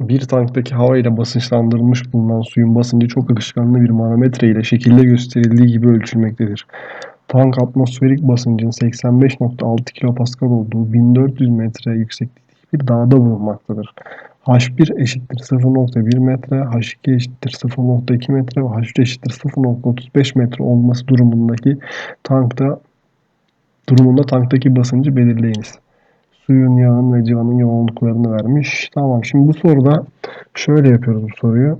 Bir tanktaki hava ile basınçlandırılmış bulunan suyun basıncı çok akışkanlı bir manometre ile şekilde gösterildiği gibi ölçülmektedir. Tank atmosferik basıncın 85.6 kPa olduğu 1400 metre yükseklikteki bir dağda bulunmaktadır. H1 eşittir 0.1 metre, H2 eşittir 0.2 metre ve H3 eşittir 0.35 metre olması durumundaki tankta durumunda tanktaki basıncı belirleyiniz suyun, yağın ve civanın yoğunluklarını vermiş. Tamam şimdi bu soruda şöyle yapıyoruz bu soruyu.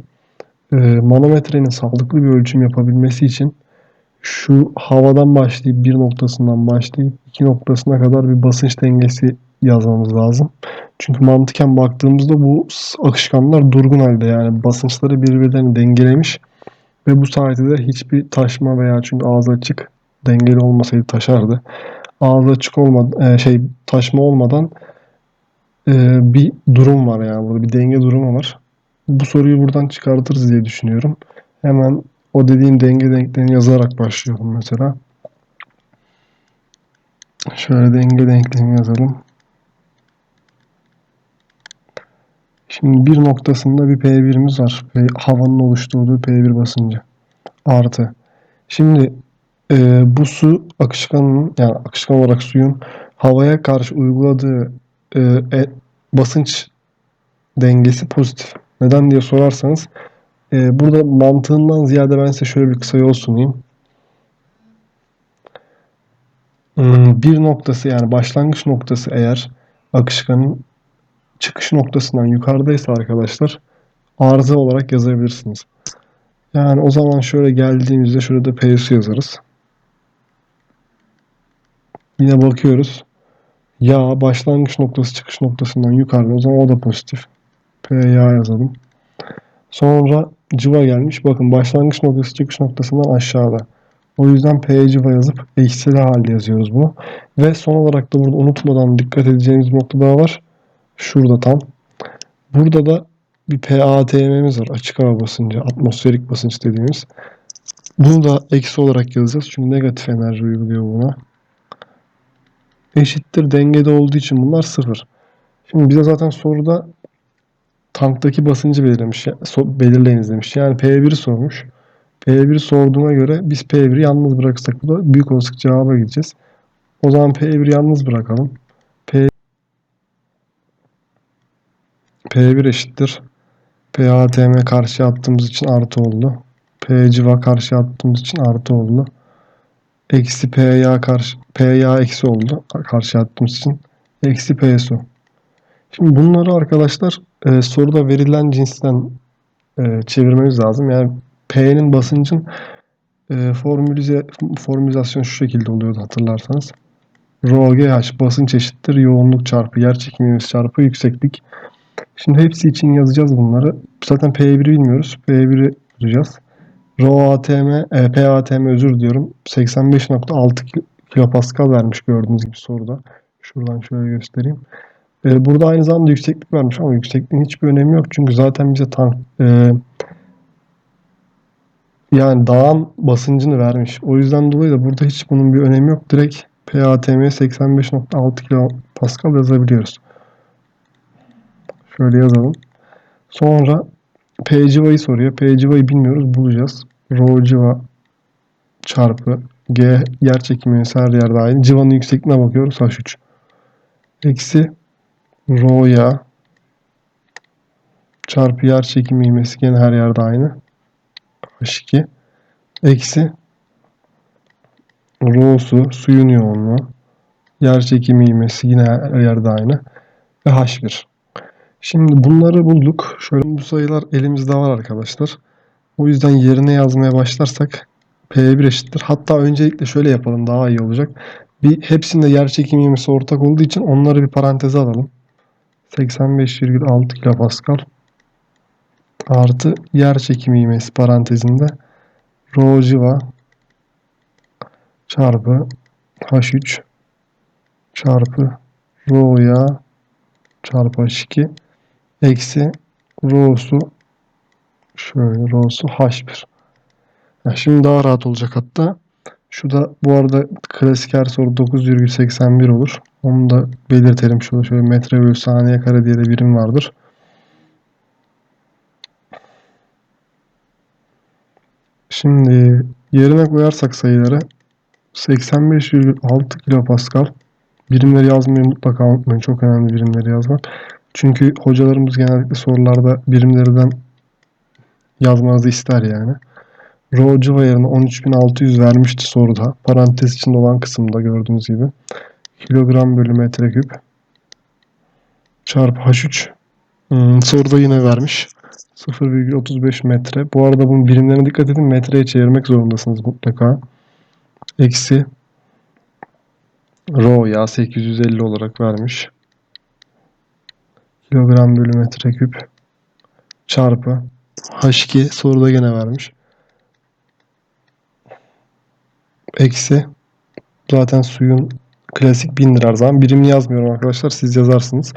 E, manometrenin sağlıklı bir ölçüm yapabilmesi için şu havadan başlayıp bir noktasından başlayıp iki noktasına kadar bir basınç dengesi yazmamız lazım. Çünkü mantıken baktığımızda bu akışkanlar durgun halde yani basınçları birbirlerini dengelemiş ve bu sayede de hiçbir taşma veya çünkü ağzı açık dengeli olmasaydı taşardı ağzı açık olmadan e, şey taşma olmadan e, bir durum var yani burada bir denge durumu var. Bu soruyu buradan çıkartırız diye düşünüyorum. Hemen o dediğim denge denklerini yazarak başlıyorum mesela. Şöyle denge denklemi yazalım. Şimdi bir noktasında bir P1'imiz var. Havanın oluşturduğu P1 basıncı. Artı. Şimdi e, bu su akışkanın yani akışkan olarak suyun havaya karşı uyguladığı e, e, basınç dengesi pozitif. Neden diye sorarsanız e, burada mantığından ziyade ben size şöyle bir kısa yol sunayım. Hmm, bir noktası yani başlangıç noktası eğer akışkanın çıkış noktasından yukarıdaysa arkadaşlar arıza olarak yazabilirsiniz. Yani o zaman şöyle geldiğimizde şurada P'si yazarız. Yine bakıyoruz. Yağ başlangıç noktası çıkış noktasından yukarıda. O zaman o da pozitif. P yağ yazalım. Sonra civa gelmiş. Bakın başlangıç noktası çıkış noktasından aşağıda. O yüzden P civa yazıp eksili halde yazıyoruz bunu. Ve son olarak da burada unutmadan dikkat edeceğimiz bir nokta daha var. Şurada tam. Burada da bir PATM'miz var. Açık hava basıncı, atmosferik basınç dediğimiz. Bunu da eksi olarak yazacağız. Çünkü negatif enerji uyguluyor buna eşittir dengede olduğu için bunlar sıfır. Şimdi bize zaten soruda tanktaki basıncı belirlemiş, belirleyiniz demiş. Yani P1'i sormuş. P1'i sorduğuna göre biz P1'i yalnız bırakırsak bu da büyük olasılık cevaba gideceğiz. O zaman P1'i yalnız bırakalım. P P1 eşittir. PATM karşı attığımız için artı oldu. P civa karşı attığımız için artı oldu. Eksi PA karşı PA eksi oldu. Karşı attığımız için. Eksi P su. Şimdi bunları arkadaşlar e, soruda verilen cinsten e, çevirmemiz lazım. Yani P'nin basıncın e, formülize, formülizasyon şu şekilde oluyordu hatırlarsanız. Rho GH basınç eşittir yoğunluk çarpı yer çekimi çarpı yükseklik. Şimdi hepsi için yazacağız bunları. Zaten P1'i bilmiyoruz. P1'i bulacağız. Rho ATM, e, PATM özür diyorum. 85.6 kilopascal vermiş gördüğünüz gibi soruda. Şuradan şöyle göstereyim. E, burada aynı zamanda yükseklik vermiş ama yüksekliğin hiçbir önemi yok. Çünkü zaten bize tank e, yani dağın basıncını vermiş. O yüzden dolayı da burada hiç bunun bir önemi yok. Direkt PATM 85.6 kilopascal yazabiliyoruz. Şöyle yazalım. Sonra P civayı soruyor. P civayı bilmiyoruz. Bulacağız. Rho civa çarpı G yer çekimi her yerde aynı. Civanın yüksekliğine bakıyoruz. H3. Eksi Rho ya çarpı yer çekimi ivmesi gene her yerde aynı. H2 eksi Rho su suyun yoğunluğu yer çekimi ivmesi yine her yerde aynı ve H1. Şimdi bunları bulduk. Şöyle bu sayılar elimizde var arkadaşlar. O yüzden yerine yazmaya başlarsak P1 eşittir. Hatta öncelikle şöyle yapalım daha iyi olacak. Bir hepsinde yer çekimi ivmesi ortak olduğu için onları bir paranteze alalım. 85,6 kilopascal artı yer çekimi ivmesi parantezinde rho civa çarpı H3 çarpı rho ya çarpı H2 eksi rho'su şöyle rho'su H1. Yani şimdi daha rahat olacak hatta. Şu da bu arada klasik her soru 9,81 olur. Onu da belirtelim şurada şöyle metre bölü saniye kare diye de birim vardır. Şimdi yerine koyarsak sayıları 85,6 kilopascal birimleri yazmayı mutlaka unutmayın. Çok önemli birimleri yazmak. Çünkü hocalarımız genellikle sorularda birimlerden yazmanızı ister yani. Rho civa yerine 13.600 vermişti soruda. Parantez içinde olan kısımda gördüğünüz gibi. Kilogram bölü metreküp çarpı H3 Hmm, soruda yine vermiş. 0,35 metre. Bu arada bunun birimlerine dikkat edin. Metreye çevirmek zorundasınız mutlaka. Eksi Rho ya 850 olarak vermiş. Kilogram bölü metreküp çarpı H2 soruda gene vermiş. Eksi zaten suyun klasik 1000 lira zaman. Birimini yazmıyorum arkadaşlar. Siz yazarsınız.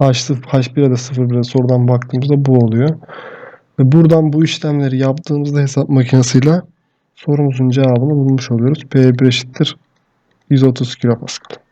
H0, H1'e de 0'e de sorudan baktığımızda bu oluyor. Ve buradan bu işlemleri yaptığımızda hesap makinesiyle sorumuzun cevabını bulmuş oluyoruz. P1 eşittir 130 kilopascal.